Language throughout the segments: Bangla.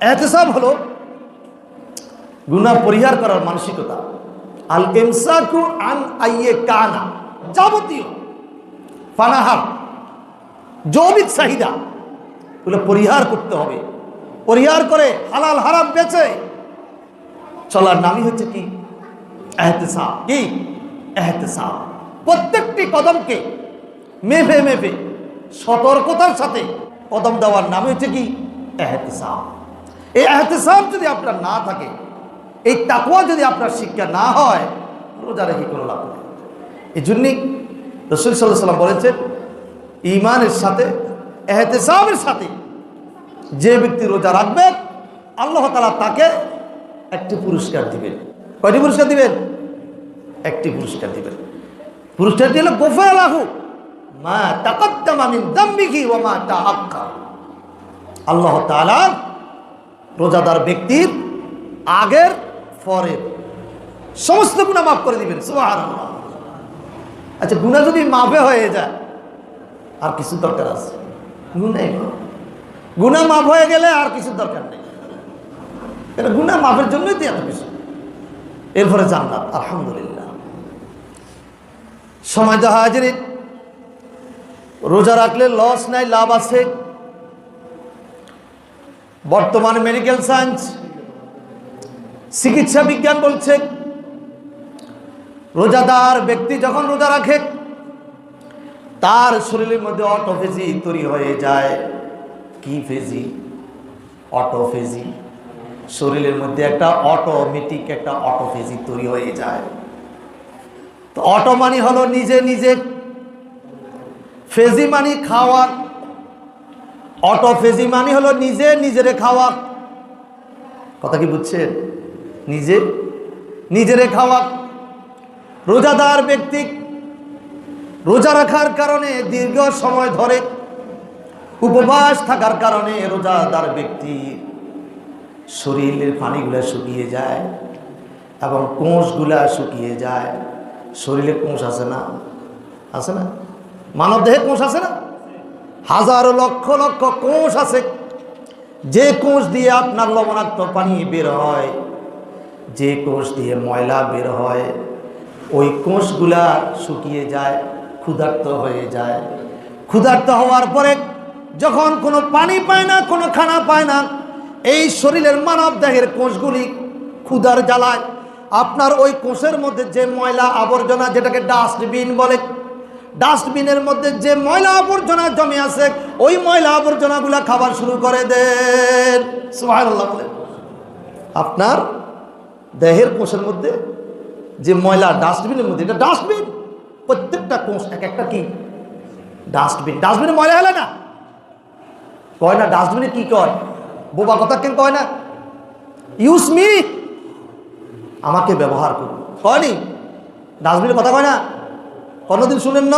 এহতেসাব হলো গুনাহ পরিহার করার মানসিকতা। আল ইমসাকু আন আইয়ে কানা, যাবতীয় ফানাহার জৈবিক চাহিদা এগুলো পরিহার করতে হবে। পরিহার করে হালাল হারাম বেচে চলার নামই হচ্ছে কি? এহতেসাব। কি? এহতেসাব। প্রত্যেকটি কদমকে মেভে মেভে সতর্কতার সাথে কদম দেওয়ার নাম হচ্ছে কি? এহতেসাব। এই এহতেসাব যদি আপনার না থাকে, এই তাকুয়া যদি আপনার শিক্ষা না হয়, রোজা রেখে কোনো লাভ নেই। এই জন্যই রসুল সাল্লাহ সাল্লাম বলেছেন ইমানের সাথে, এহতেসাবের সাথে যে ব্যক্তি রোজা রাখবে, আল্লাহ তালা তাকে একটি পুরস্কার দিবেন। কয়টি পুরস্কার দিবেন? একটি পুরস্কার দিবেন। পুরস্কারটি হলো গোফে লাহু মা তাকাদ্দাম আমিন দাম্বিকি ও মা তাআক্কা আল্লাহ তাআলা রোজাদার ব্যক্তির আগের, পরের। সমস্ত গুণা মাফ করে দিবেন, সুবহানাল্লাহ। আচ্ছা গুণা যদি মাফে হয়ে যায়, আর কিছু দরকার আছে? গুণাই গুণা মাফ হয়ে গেলে আর কিছু দরকার নেই। এটা গুণা মাফের জন্যই তো এত কিছু। এরপরে জান্নাত আলহামদুলিল্লাহ। সময় তো হাজির রোজা রাখলে লস নাই, লাভ আছে। বর্তমান মেডিকেল সায়েন্স চিকিৎসা বিজ্ঞান বলছে, রোজাদার ব্যক্তি যখন রোজা রাখে, তার শরীরের মধ্যে অটোফেজি তৈরি হয়ে যায়। কি ফেজি অটোফেজি শরীরের মধ্যে একটা অটোমেটিক একটা অটোফেজি তৈরি হয়ে যায়। তো অটো মানি হলো নিজে নিজে ফেজি মানি খাওয়া অটো ফেজি মানি হলো নিজে নিজেরে খাওয়া। কথা কি বুঝছেন? নিজে নিজেরে খাওয়া। রোজাদার ব্যক্তি রোজা রাখার কারণে দীর্ঘ সময় ধরে উপবাস থাকার কারণে রোজাদার ব্যক্তি শরীরের পানিগুলা শুকিয়ে যায় এবং কোষগুলা শুকিয়ে যায়। শরীরে কোষ আছে না? আছে না? মানব দেহে কোষ আছে না? হাজারো লক্ষ লক্ষ কোষ আছে। যে কোষ দিয়ে আপনার লবণাক্ত পানি বের হয়, যে কোষ দিয়ে ময়লা বের হয়, ওই কোষগুলা শুকিয়ে যায়, ক্ষুধার্ত হয়ে যায়। ক্ষুধার্ত হওয়ার পরে যখন কোনো পানি পায় না, কোনো খানা পায় না, এই শরীরের মানব দেহের কোষগুলি ক্ষুধার জ্বালায়। আপনার ওই কোষের মধ্যে যে ময়লা আবর্জনা, যেটাকে ডাস্টবিন বলে ডাস্টবিনের মধ্যে যে ময়লা আবর্জনা জমে আছে, ওই ময়লা আবর্জনাগুলা খাবার শুরু করে দেন। আপনার দেহের কোষের মধ্যে যে ময়লা, ডাস্টবিনের মধ্যে, এটা ডাস্টবিন। প্রত্যেকটা কোষ, এক একটা কি? ডাস্টবিন। ডাস্টবিনে ময়লা হলে না? কয় না, ডাস্টবিনে কি কয়? বোবা কথা কেন কয় না? Use me. আমাকে ব্যবহার করুন। কয়নি ডাস্টবিনের কথা কয় না? কোনোদিন শুনেন না?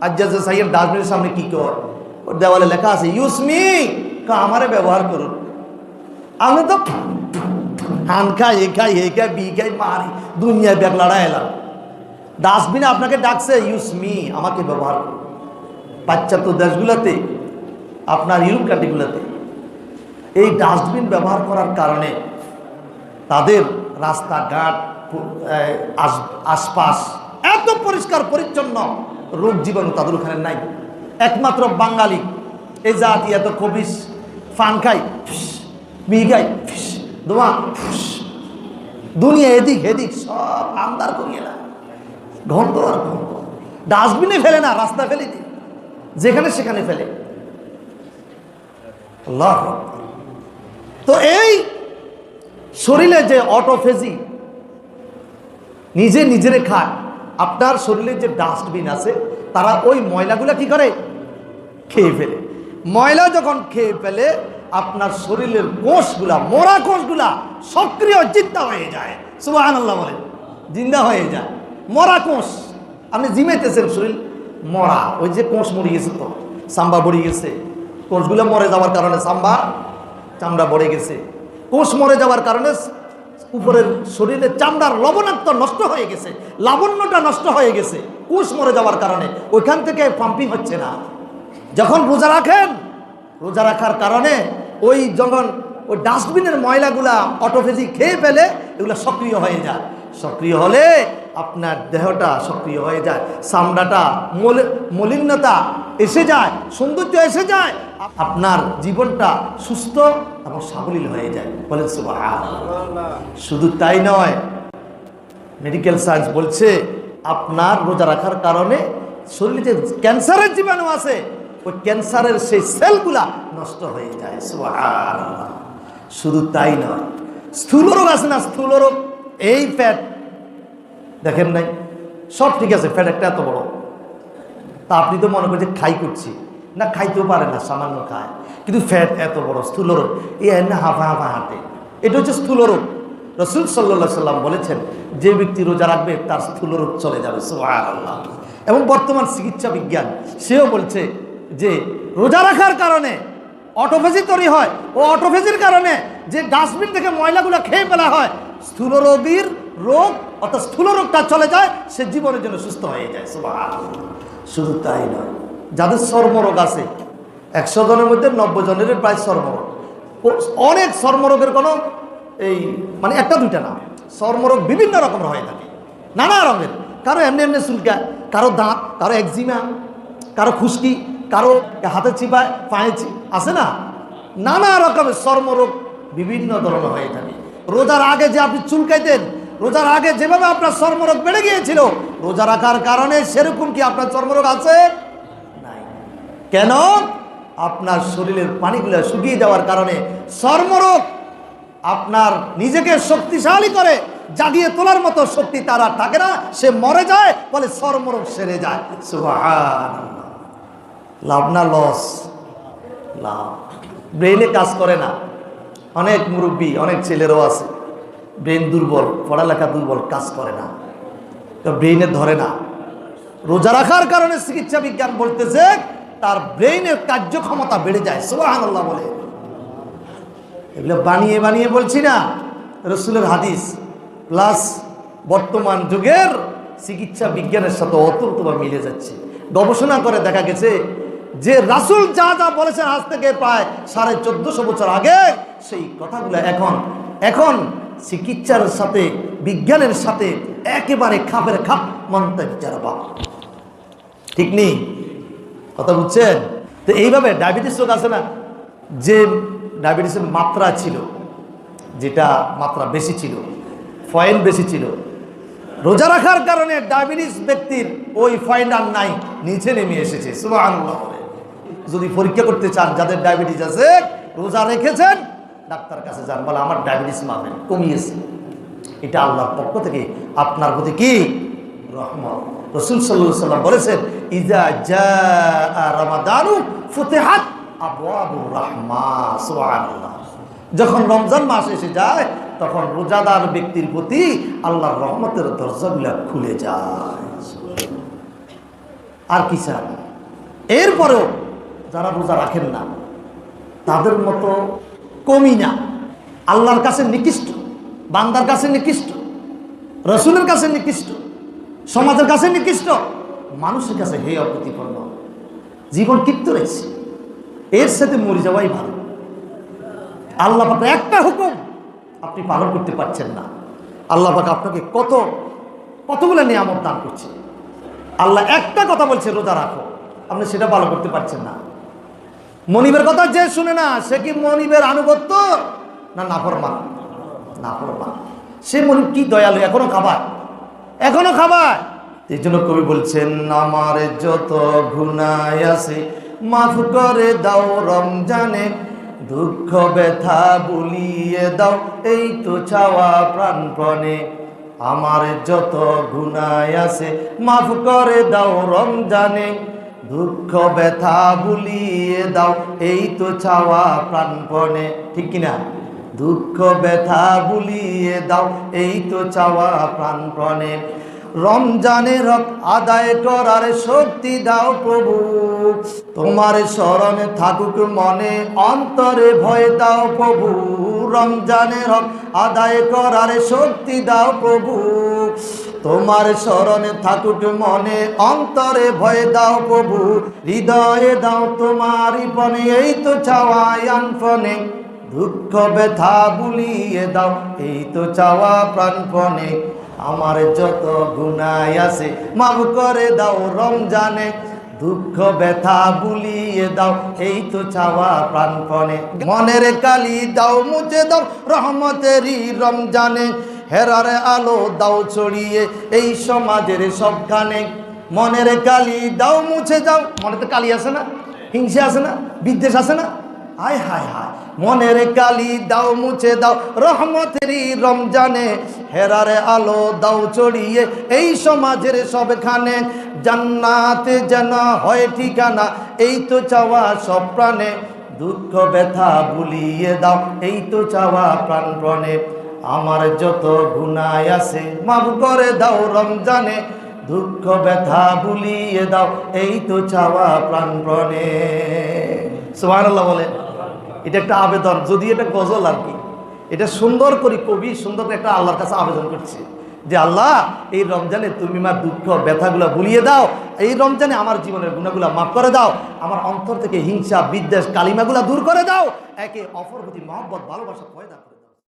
আজ্জাজ সাইয়ের ডাস্টবিনের সামনে কি কয় ওর দেওয়ালে লেখা আছে ইউজ মি আমারে ব্যবহার করুন। আমি তো হান খাই, এ খাই এ খাই, বি খাই, মারি, দুনিয়ায় ব্যাগ লড়াই এলাম। ডাস্টবিনে আপনাকে ডাকছে ইউজ মি, আমাকে ব্যবহার করুন। পাশ্চাত্য দেশগুলোতে, আপনার ইউরোপ কান্ট্রিগুলোতে। এই ডাস্টবিন ব্যবহার করার কারণে তাদের রাস্তাঘাট আশ- আশপাশ এত পরিষ্কার, পরিচ্ছন্ন। রোগ জীবাণু তাদের ওখানে নাই। একমাত্র বাঙালি এই জাতি এত কবিস ফান খাই খাই দোয়া দুনিয়া এদিক এদিক সব আমদার করিয়ে না গন্ধ আর গন্ধ ডাস্টবিনে ফেলে না রাস্তা ফেলে দিই। যেখানে সেখানে ফেলে। তো এই শরীরে যে অটোফেজি নিজে নিজেরে খায় আপনার শরীরের যে ডাস্টবিন আছে, তারা ওই ময়লাগুলো কি করে? খেয়ে ফেলে। ময়লা যখন খেয়ে ফেলে, আপনার শরীরের কোষগুলা, মরা কোষগুলা সক্রিয়, জিন্দা হয়ে যায়। সুবাহান আল্লাহ বলেন, জিন্দা হয়ে যায়। মরা কোষ, আপনি জিমেতেছেন শরীর মরা, ওই যে কোষ মরে গেছে তো সাম্বা বড়ে গেছে। কোষগুলো মরে যাওয়ার কারণে সাম্বা চামড়া বড়ে গেছে। কোষ মরে যাওয়ার কারণে উপরের শরীরের চামড়ার লবণাক্ত নষ্ট হয়ে গেছে, লাবণ্যটা নষ্ট হয়ে গেছে কুশ মরে যাওয়ার কারণে। ওইখান থেকে পাম্পিং হচ্ছে না। যখন রোজা রাখেন, রোজা রাখার কারণে ওই যখন ওই ডাস্টবিনের ময়লাগুলা অটোফেজি খেয়ে ফেলে, এগুলো সক্রিয় হয়ে যায়। সক্রিয় হলে আপনার দেহটা সক্রিয় হয়ে যায়, চামড়াটা মলি- মলিনতা এসে যায়, সৌন্দর্য এসে যায়, আপনার জীবনটা সুস্থ এবং সাবলীল হয়ে যায় বলেন। শুধু তাই নয় মেডিকেল সায়েন্স বলছে, আপনার রোজা রাখার কারণে শরীরে যে ক্যান্সারের জীবাণু আছে, ওই ক্যান্সারের সেই সেলগুলা নষ্ট হয়ে যায়। শুধু তাই নয় স্থূল রোগ আছে না স্থূল রোগ এই ফ্যাট দেখেন নাই? সব ঠিক আছে ফ্যাট একটা এত বড়। তা আপনি তো মনে করছেন খাই করছি। না, খাইতেও পারে না, সামান্য খায়। কিন্তু ফ্যাট এত বড়, স্থূল রোগ। এ না হাফা হাফা হাঁটে। এটা হচ্ছে স্থূল রোগ। রসুল সাল্লা সাল্লাম বলেছেন, যে ব্যক্তি রোজা রাখবে, তার স্থূল রোগ চলে যাবে। সুবহানাল্লাহ। এবং বর্তমান চিকিৎসা বিজ্ঞান, সেও বলছে যে রোজা রাখার কারণে অটোফেজি তৈরি হয়। ও অটোফেজির কারণে যে ডাস্টবিন থেকে ময়লাগুলো খেয়ে ফেলা হয়, স্থূল রোগীর রোগ, অর্থাৎ স্থূল রোগটা চলে যায়, সে জীবনের জন্য সুস্থ হয়ে যায় শুধু তাই নয়, যাদের চর্মরোগ আছে, একশো জনের মধ্যে নব্বই জনের প্রায় চর্মরোগ। অনেক চর্মরোগের কোনো এই মানে একটা দুইটা না, চর্মরোগ বিভিন্ন রকমের হয়ে থাকে, নানা রঙের। কারও এমনি এমনি চুলকা, কারও দাঁত, কারও একজিমা, কারও খুশকি, কারও হাতে চিপায়, পায়ে চি- আছে না? নানা রকমের চর্মরোগ বিভিন্ন ধরনের হয়ে থাকে। রোজার আগে যে আপনি চুলকাইতেন রোজার আগে যেভাবে আপনার চর্মরোগ বেড়ে গিয়েছিল, রোজা রাখার কারণে সেরকম কি আপনার চর্মরোগ আছে? নাই। কেন? আপনার শরীরের পানিগুলো শুকিয়ে যাওয়ার কারণে চর্মরোগ আপনার নিজেকে শক্তিশালী করে, জাগিয়ে তোলার মতো শক্তি তার আর থাকে না। সে মরে যায় বলে চর্মরোগ সেরে যায়। লাভ না লস? লাভ। ব্রেইনে কাজ করে না। অনেক মুরব্বী, অনেক ছেলেরও আছে। ব্রেন দুর্বল, পড়ালেখা দুর্বল, কাজ করে না। ব্রেইনে ধরে না। রোজা রাখার কারণে চিকিৎসা বিজ্ঞান বলতেছে, তার ব্রেইনের কার্যক্ষমতা বেড়ে যায়। সুবহানাল্লাহ বলে। এগুলো বানিয়ে বানিয়ে বলছি না। রসুলের হাদিস, প্লাস বর্তমান যুগের চিকিৎসা বিজ্ঞানের সাথে অতুলতভাবে মিলে যাচ্ছে। গবেষণা করে দেখা গেছে যে রাসুল যা যা বলেছেন আজ থেকে প্রায় সাড়ে চোদ্দশো বছর আগে, সেই কথাগুলো এখন এখন চিকিৎসার সাথে, বিজ্ঞানের সাথে একেবারে খাপের খাপ মানতে বিচার বাবা ঠিক নেই? কথা বুঝছেন? তো এইভাবে ডায়াবেটিস রোগ আছে না? যে ডায়াবেটিসের মাত্রা ছিল, যেটা মাত্রা বেশি ছিল, ফয়েন বেশি ছিল, রোজা রাখার কারণে ডায়াবেটিস ব্যক্তির ওই ফয়েল আর নাই, নিচে নেমে এসেছে। বলে। যদি পরীক্ষা করতে চান, যাদের ডায়াবেটিস আছে, রোজা রেখেছেন ডাক্তার কাছে যান, বলে, আমার ডায়াবেটিস মাপেন কমিয়েছে। এটা আল্লাহর পক্ষ থেকে আপনার প্রতি কি? রহমত। রসুল সাল্লাম বলেছেন ইজা জা রামাদানু যখন রমজান মাস এসে যায়, তখন রোজাদার ব্যক্তির প্রতি আল্লাহর রহমতের দরজাগুলা খুলে যায়। আর কি চান? এরপরেও যারা রোজা রাখেন না, তাদের মতো কমই না। আল্লাহর কাছে নিকৃষ্ট, বান্দার কাছে নিকৃষ্ট, রসুলের কাছে নিকৃষ্ট, সমাজের কাছে নিকৃষ্ট, মানুষের কাছে হে অপ্রতিপন্ন। জীবন কিপ্ত রয়েছে। এর সাথে মরে যাওয়াই ভালো। আল্লাহ পাক একটা হুকুম আপনি পালন করতে পারছেন না। আল্লাহ পাক আপনাকে কত, কতগুলো নিয়ামত দান করছে। আল্লাহ একটা কথা বলছে, রোজা রাখো। আপনি সেটা পালন করতে পারছেন না। মনিবের কথা যে শুনে না, সে কি মনিবের আনুগত্য না নাফরমান? নাফরমান। সে মনিব কি দয়ালু, এখনও খাবার? এখনও খাবার? এই জন্য কবি বলছেন, আমার যত গুনায় আছে, মাফ করে দাও রমজানে, দুঃখ, ব্যথা বুলিয়ে দাও, এই তো চাওয়া প্রাণপণে। আমার যত গুনায় আছে, মাফ করে দাও রমজানে দুঃখ ব্যথা বুলিয়ে দাও, এই তো চাওয়া প্রাণপণে, ঠিক কিনা? দুঃখ ব্যথা বুলিয়ে দাও, এই তো চাওয়া প্রাণপণে। রমজানের হক আদায় করার শক্তি দাও প্রভু, তোমার স্মরণে থাকুক মনে, অন্তরে ভয় দাও প্রভু। রমজানে হক আদায় করার শক্তি দাও প্রভু তোমার স্মরণে থাকুক মনে, অন্তরে ভয় দাও প্রভু, হৃদয়ে দাও তোমারই পণে এই তো চাওয়াই আনফনে, দুঃখ ব্যথা বুলিয়ে দাও, এই তো চাওয়া প্রাণপণে। আমার যত গুনায় আছে, মাফ করে দাও রমজানে, দুঃখ ব্যথা বুলিয়ে দাও, এই তো চাওয়া প্রাণপণে। মনের কালি দাও, মুছে দাও রহমতেরই রমজানে। হেরার আলো দাও ছড়িয়ে এই সমাজের সবখানে। মনের কালি দাও, মুছে যাও। মনে তো কালি আছে না? হিংসে আছে না? বিদ্বেষ আছে না? হায় হায় হায়। মনের কালি দাও, মুছে দাও। রহমতেরই রমজানে হেরারে আলো দাও চড়িয়ে এই সমাজের সবখানে। জান্নাতে যেন হয় ঠিকানা, এই তো চাওয়া সব প্রাণে। দুঃখ, ব্যথা ভুলিয়ে দাও, এই তো চাওয়া প্রাণপ্রণে আমার যত গুনায় আছে, মাফ করে দাও রমজানে। দুঃখ, ব্যথা ভুলিয়ে দাও, এই তো চাওয়া প্রাণপ্রণে সুবহানাল্লাহ বলে, এটা একটা আবেদন, যদি এটা গজল আর কি। এটা সুন্দর করে কবি সুন্দর একটা আল্লাহর কাছে আবেদন করছে যে, আল্লাহ, এই রমজানে তুমি আমার দুঃখ, ব্যথাগুলো ভুলিয়ে দাও, এই রমজানে আমার জীবনের গুণাগুলো মাফ করে দাও, আমার অন্তর থেকে হিংসা, বিদ্বেষ, কালিমাগুলা দূর করে দাও, একে অপর প্রতি মহব্বত, ভালোবাসা, পয়দা।